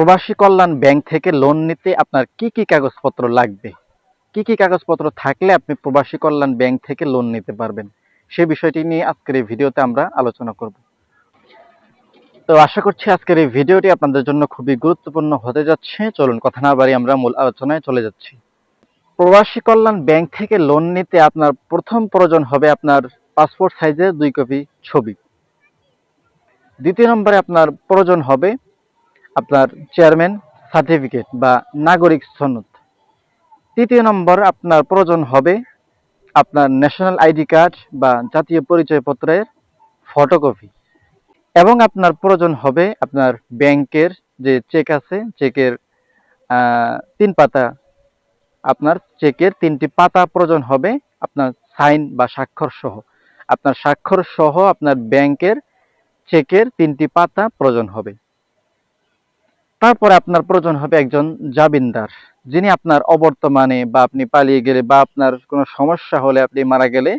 প্রবাসী কল্যাণ ব্যাংক থেকে লোন নিতে আপনার কি কি কাগজপত্র লাগবে? কি কি কাগজপত্র থাকলে আপনি প্রবাসী কল্যাণ ব্যাংক থেকে লোন নিতে পারবেন? সে বিষয়টি নিয়ে আজকের এই ভিডিওতে আমরা আলোচনা করব। তো আশা করছি আজকের এই ভিডিওটি আপনাদের জন্য খুবই গুরুত্বপূর্ণ হতে যাচ্ছে। চলুন কথা না বাড়ি আমরা মূল আলোচনায় চলে যাচ্ছি। প্রবাসী কল্যাণ ব্যাংক থেকে লোন নিতে আপনার প্রথম প্রয়োজন হবে আপনার পাসপোর্ট সাইজের দুই কপি ছবি। দ্বিতীয় নম্বরে আপনার প্রয়োজন হবে আপনার চেয়ারম্যান সার্টিফিকেট বা নাগরিক সনদ। তৃতীয় নম্বর আপনার প্রয়োজন হবে আপনার ন্যাশনাল আইডি কার্ড বা জাতীয় পরিচয়পত্রের ফটোকপি এবং আপনার প্রয়োজন হবে আপনার ব্যাংকের যে চেক আছে চেকের তিন পাতা। আপনার চেকের তিনটি পাতা প্রয়োজন হবে আপনার সাইন বা স্বাক্ষর সহ। আপনার স্বাক্ষর সহ আপনার ব্যাংকের চেকের তিনটি পাতা প্রয়োজন হবে। তারপরে আপনার প্রয়োজন হবে একজন জামিনদার, যিনি আপনার অবর্তমানে বা আপনি পালিয়ে গেলে বা আপনার কোনো সমস্যা হলে আপনি মারা গেলে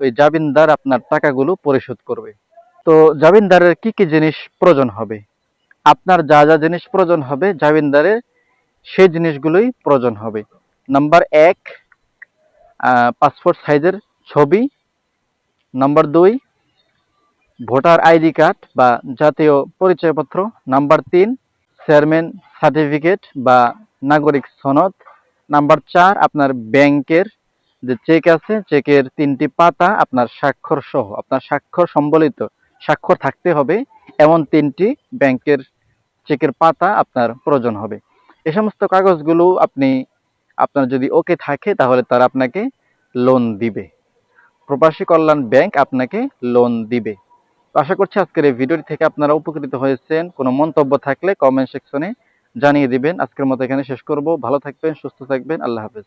ওই জামিনদার আপনার টাকাগুলো পরিশোধ করবে। তো জামিনদারের কি কি জিনিস প্রয়োজন হবে? আপনার যা যা জিনিস প্রয়োজন হবে জামিনদারের, সেই জিনিসগুলোই প্রয়োজন হবে। নাম্বার এক পাসপোর্ট সাইজের ছবি। নাম্বার দুই, ভোটার আইডি কার্ড বা জাতীয় পরিচয়পত্র। নাম্বার তিন চেয়ারম্যান সার্টিফিকেট বা নাগরিক সনদ। নাম্বার চার, আপনার ব্যাংকের যে চেক আছে, চেকের তিনটি পাতা আপনার স্বাক্ষর সহ, আপনার স্বাক্ষর সম্বলিত স্বাক্ষর থাকতে হবে। এমন তিনটি ব্যাংকের চেকের পাতা আপনার প্রয়োজন হবে। এ সমস্ত কাগজগুলো আপনি, আপনার যদি ওকে থাকে, তাহলে তারা আপনাকে লোন দিবে। প্রবাসী কল্যাণ ব্যাংক আপনাকে লোন দিবে। আশা করছি আজকের এই ভিডিওটি থেকে আপনারা উপকৃত হয়েছেন। কোনো মন্তব্য থাকলে কমেন্ট সেকশনে জানিয়ে দিবেন। আজকের মতো এখানে শেষ করব। ভালো থাকবেন, সুস্থ থাকবেন। আল্লাহ হাফেজ।